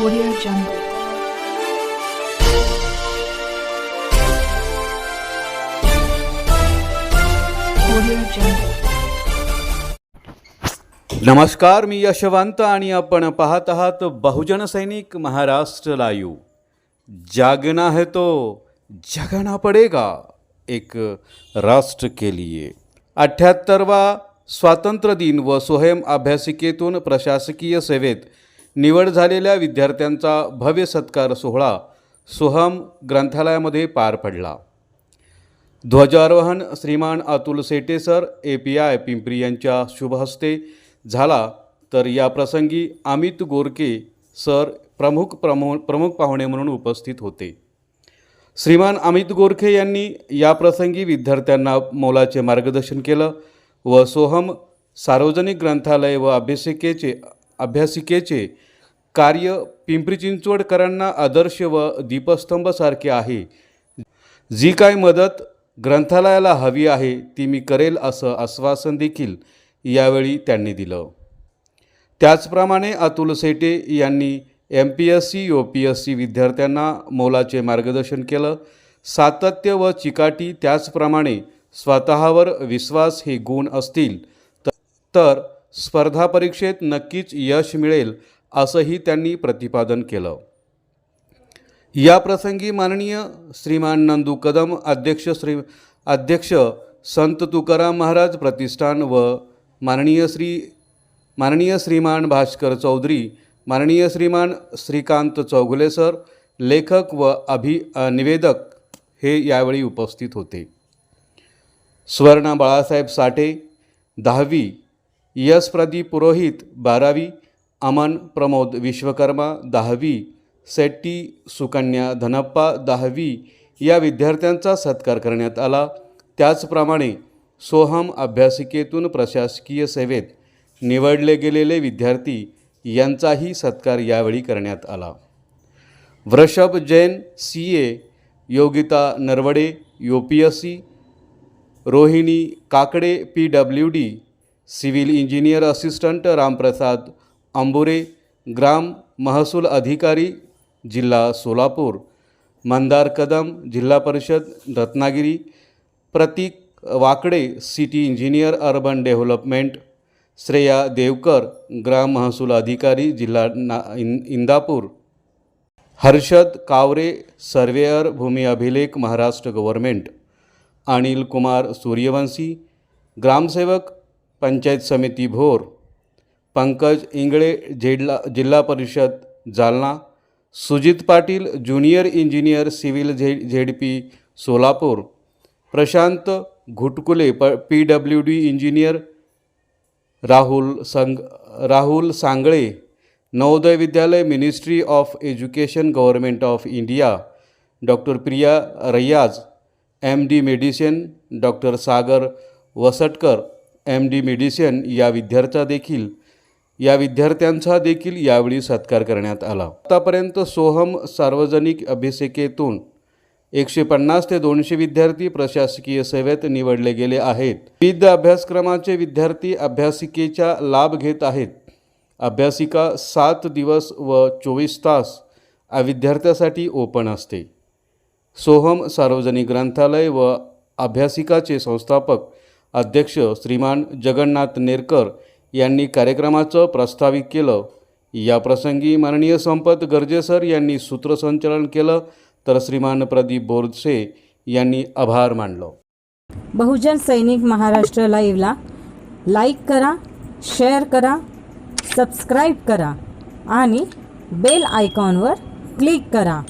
Audio Jungle. नमस्कार मी यशवंत आणि आपण पाहत आहात बहुजन सैनिक महाराष्ट्र लाईव्ह. जागना है तो जगना पडेगा एक राष्ट्र के लिए. अठ्ठ्याहत्तरवा स्वातंत्र्य दिन व स्वयं अभ्यासिकेतून प्रशासकीय सेवेत निवड झालेल्या विद्यार्थ्यांचा भव्य सत्कार सोहळा सोहम ग्रंथालयामध्ये पार पडला. ध्वजारोहण Shriman Atul Sete sir A P I Pimpri यांच्या शुभहस्ते झाला. तर या प्रसंगी अमित गोरके सर प्रमुख प्रमो प्रमुख पाहुणे म्हणून उपस्थित होते. श्रीमान अमित गोरखे यांनी या प्रसंगी विद्यार्थ्यांना मोलाचे मार्गदर्शन केलं व सोहम सार्वजनिक ग्रंथालय व अभ्यासिकेचे अभ्यासिकेचे कार्य पिंपरी चिंचवडकरांना आदर्श व दीपस्तंभसारखे आहे. जी काय मदत ग्रंथालयाला हवी आहे ती मी करेल असं आश्वासन देखील यावेळी त्यांनी दिलं. त्याचप्रमाणे अतुल सेटे यांनी M P S C O P S C विद्यार्थ्यांना मोलाचे मार्गदर्शन केलं. सातत्य व चिकाटी त्याचप्रमाणे स्वतःवर विश्वास हे गुण असतील तर स्पर्धा परीक्षेत नक्कीच यश मिळेल असंही त्यांनी प्रतिपादन केलं. या प्रसंगी माननीय श्रीमान नंदू कदम अध्यक्ष श्री अध्यक्ष संत तुकाराम महाराज प्रतिष्ठान व माननीय श्री माननीय श्रीमान भास्कर चौधरी माननीय श्रीमान श्रीकांत चौगुले सर लेखक व अभि निवेदक हे यावेळी उपस्थित होते. स्वर्णा बाळासाहेब साठे दहावी यश प्रदीप पुरोहित बारावी अमन प्रमोद विश्वकर्मा दहावी सेट्टी सुकन्या धनप्पा दहावी या विद्यार्थ्यांचा सत्कार करण्यात आला. त्याचप्रमाणे सोहम अभ्यासिकेतून प्रशासकीय सेवेत निवडले गेलेले विद्यार्थी यांचाही सत्कार यावेळी करण्यात आला. Vrushabh Jain C A Yogita Narawade U P S C Rohini Kakade P W D civil engineer assistant Ramprasad Ambure ग्राम महसूल अधिकारी जिल्हा सोलापूर मंदार कदम जिल्हा परिषद Ratnagiri Pratik Wakade city engineer urban development Shreya Devkar ग्राम महसूल अधिकारी जिल्हा ना इन इंदापूर. हर्षद कावरे सर्वेअर भूमी अभिलेख महाराष्ट्र गव्हर्मेंट अनिल कुमार सूर्यवंशी ग्रामसेवक पंचायत समिती भोर. पंकज इंगळे झेडला जिल्हा परिषद Jalna. Sujit Patil junior engineer civil झे झेड पी सोलापूर. प्रशांत घुटकुले प P W D engineer. Rahul संग Rahul Sangle Navodaya Vidyalaya ministry of education government of India. Doctor Priya Raiyaj M D medicine doctor Sagar Vasatkar M D medicine या विद्यार्थ्या देखील या विद्यार्थ्यांचा देखील यावेळी सत्कार करण्यात आला. आतापर्यंत सोहम सार्वजनिक अभिषेकेतून एकशे पन्नास ते दोनशे विद्यार्थी प्रशासकीय सेवेत निवडले गेले आहेत. विविध अभ्यासक्रमाचे विद्यार्थी अभ्यासिकेचा लाभ घेत आहेत. अभ्यासिका सात दिवस व चोवीस तास विद्यार्थ्यासाठी ओपन असते. सोहम सार्वजनिक ग्रंथालय व अभ्यासिकाचे संस्थापक अध्यक्ष श्रीमान जगन्नाथ नेरकर यांनी कार्यक्रमाचं प्रस्तावित केलं. या प्रसंगी माननीय संपत गर्जेसर यांनी सूत्रसंचलन केलं तर श्रीमान प्रदीप बोरसे यांनी आभार मानलं. बहुजन सैनिक महाराष्ट्र लाईव्हला लाईक करा शेअर करा सबस्क्राईब करा आणि बेल आयकॉनवर क्लिक करा.